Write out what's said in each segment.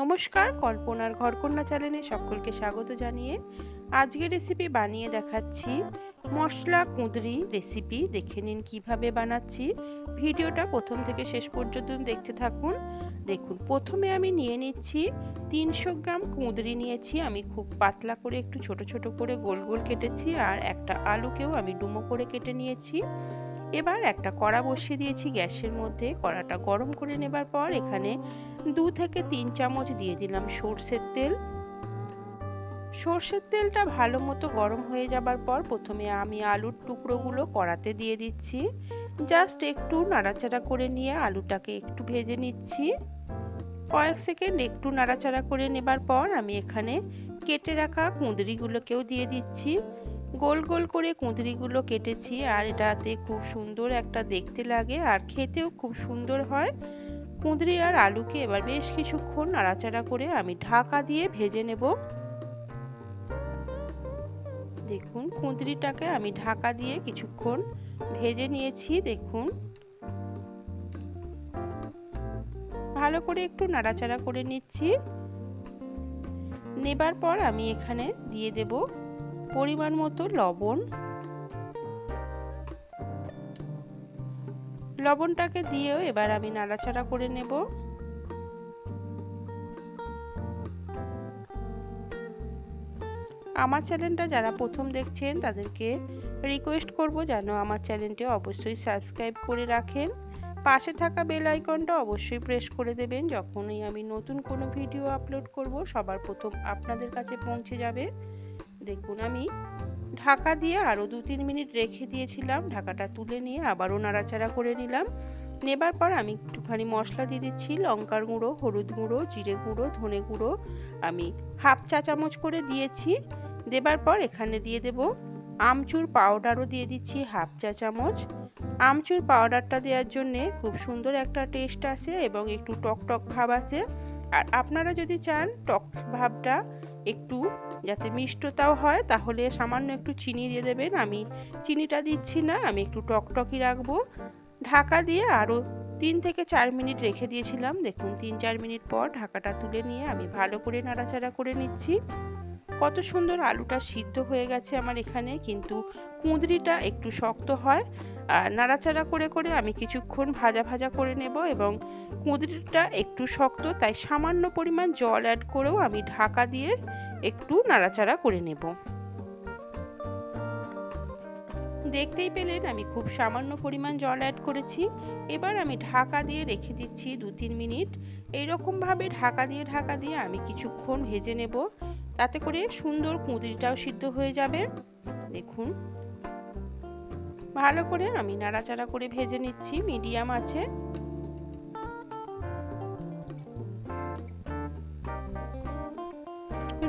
নমস্কার, কল্পনার ঘরকন্যা চ্যানেলে সকলকে স্বাগত জানিয়ে আজকের রেসিপি বানিয়ে দেখাচ্ছি। মশলা, কুঁদরি রেসিপি দেখে নিন কীভাবে বানাচ্ছি। ভিডিওটা প্রথম থেকে শেষ পর্যন্ত দেখতে থাকুন। দেখুন, প্রথমে আমি নিয়ে নিচ্ছি তিনশো গ্রাম কুঁদরি নিয়েছি। আমি খুব পাতলা করে একটু ছোট ছোট করে গোল গোল কেটেছি আর একটা আলুকেও আমি ডুমো করে কেটে নিয়েছি। এবার একটা কড়া বসিয়ে দিয়েছি গ্যাসের মধ্যে। কড়াটা গরম করে নেবার পর এখানে দু থেকে তিন চামচ দিয়ে দিলাম সর্ষের তেল। সর্ষের তেলটা ভালো মতো গরম হয়ে যাবার পর প্রথমে আমি আলুর টুকরোগুলো কড়াতে দিয়ে দিচ্ছি। জাস্ট একটু নাড়াচাড়া করে নিয়ে আলুটাকে একটু ভেজে নিচ্ছি। কয়েক সেকেন্ড একটু নাড়াচাড়া করে নেবার পর আমি এখানে কেটে রাখা কুঁদরিগুলোকেও দিয়ে দিচ্ছি। গোল গোল করে কুঁদরিগুলো কেটেছি আর এটাতে খুব সুন্দর একটা দেখতে লাগে আর খেতেও খুব সুন্দর হয়। কুঁদরি আর আলুকে এবার বেশ কিছুক্ষণ নাড়াচাড়া করে আমি ঢাকা দিয়ে ভেজে নেব। দেখুন, কুঁদরিটাকে আমি ঢাকা দিয়ে কিছুক্ষণ ভেজে নিয়েছি, দেখুন। ভালো করে একটু নাড়াচাড়া করে নিচ্ছি। নেবার পর আমি এখানে দিয়ে দেব পরিমাণ মতো লবণ। লবণটাকে দিয়েও এবার আমি নাড়াচাড়া করে নেব। আমার চ্যানেলটা যারা প্রথম দেখছেন, তাদেরকে রিকোয়েস্ট করব যেন আমার চ্যানেলটি অবশ্যই সাবস্ক্রাইব করে রাখেন। পাশে থাকা বেল আইকনটা অবশ্যই প্রেস করে দেবেন। যখনই আমি নতুন কোনো ভিডিও আপলোড করব, সবার প্রথম আপনাদের কাছে পৌঁছে যাবে। দেখুন, আমি ঢাকা দিয়ে আরও দু তিন মিনিট রেখে দিয়েছিলাম। ঢাকাটা তুলে নিয়ে আবারও নাড়াচাড়া করে নিলাম। নেবার পর আমি একটুখানি মশলা দিয়ে দিচ্ছি। লঙ্কার গুঁড়ো, হলুদ গুঁড়ো, জিরে গুঁড়ো, ধনে গুঁড়ো আমি হাফ চা চামচ করে দিয়েছি। দেবার পর এখানে দিয়ে দেব আমচুর পাউডারও দিয়ে দিচ্ছি হাফ চা চামচ। আমচুর পাউডারটা দেওয়ার জন্যে খুব সুন্দর একটা টেস্ট আসে এবং একটু টক টক ভাব আসে। আর আপনারা যদি চান, টক ভাবটা একটু যাতে মিষ্টতাও হয়, তাহলে সামান্য একটু চিনি দিয়ে দেবেন। আমি চিনিটা দিচ্ছি না, আমি একটু টকটকই রাখব। ঢাকা দিয়ে আরও তিন থেকে চার মিনিট রেখে দিয়েছিলাম। দেখুন, তিন চার মিনিট পর ঢাকাটা তুলে নিয়ে আমি ভালো করে নাড়াচাড়া করে নিচ্ছি। কত সুন্দর আলুটা সিদ্ধ হয়ে গেছে আমার এখানে, কিন্তু কুঁদরিটা একটু শক্ত হয়। আর নাড়াচাড়া করে করে আমি কিছুক্ষণ ভাজা ভাজা করে নেব এবং কুঁদরিটা একটু শক্ত, তাই সামান্য পরিমাণ জল অ্যাড করেও আমি ঢাকা দিয়ে একটু নাড়াচাড়া করে নেব। দেখতেই পেলেন আমি খুব সামান্য পরিমাণ জল অ্যাড করেছি। এবার আমি ঢাকা দিয়ে রেখে দিচ্ছি দু তিন মিনিট। এইরকমভাবে ঢাকা দিয়ে ঢাকা দিয়ে আমি কিছুক্ষণ ভেজে নেব। তাতে করে সুন্দর কুঁদরিটাও সিদ্ধ হয়ে যাবে। দেখুন ভালো করে আমি নাড়াচাড়া করে ভেজে নিচ্ছি, মিডিয়াম আছে।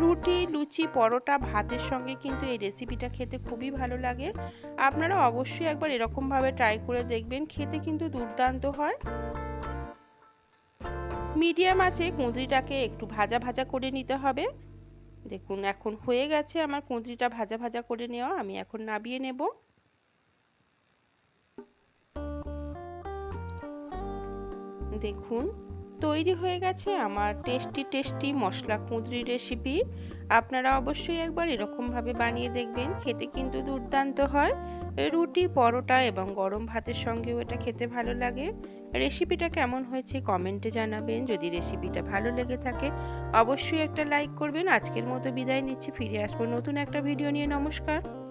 রুটি, লুচি, পরোটা, ভাতের সঙ্গে কিন্তু এই রেসিপিটা খেতে খুবই ভালো লাগে। আপনারা অবশ্যই একবার এরকমভাবে ট্রাই করে দেখবেন, খেতে কিন্তু দুর্দান্ত হয়। মিডিয়াম আছে, কুঁদরিটাকে একটু ভাজা ভাজা করে নিতে হবে। দেখুন, এখন হয়ে গেছে, আমার কুঁদরিটা ভাজা ভাজা করে নেওয়া, আমি এখন নাবিয়ে নেব। দেখুন, তৈরি হয়ে গেছে আমার টেস্টি টেস্টি মশলা কুঁদরি রেসিপি আপনারা অবশ্যই একবার এরকমভাবে বানিয়ে দেখবেন, খেতে কিন্তু দুর্দান্ত হয়। রুটি, পরোটা এবং গরম ভাতের সঙ্গেও এটা খেতে ভালো লাগে। রেসিপিটা কেমন হয়েছে কমেন্টে জানাবেন। যদি রেসিপিটা ভালো লেগে থাকে, অবশ্যই একটা লাইক করবেন। আজকের মতো বিদায় নিচ্ছি, ফিরে আসব নতুন একটা ভিডিও নিয়ে। নমস্কার।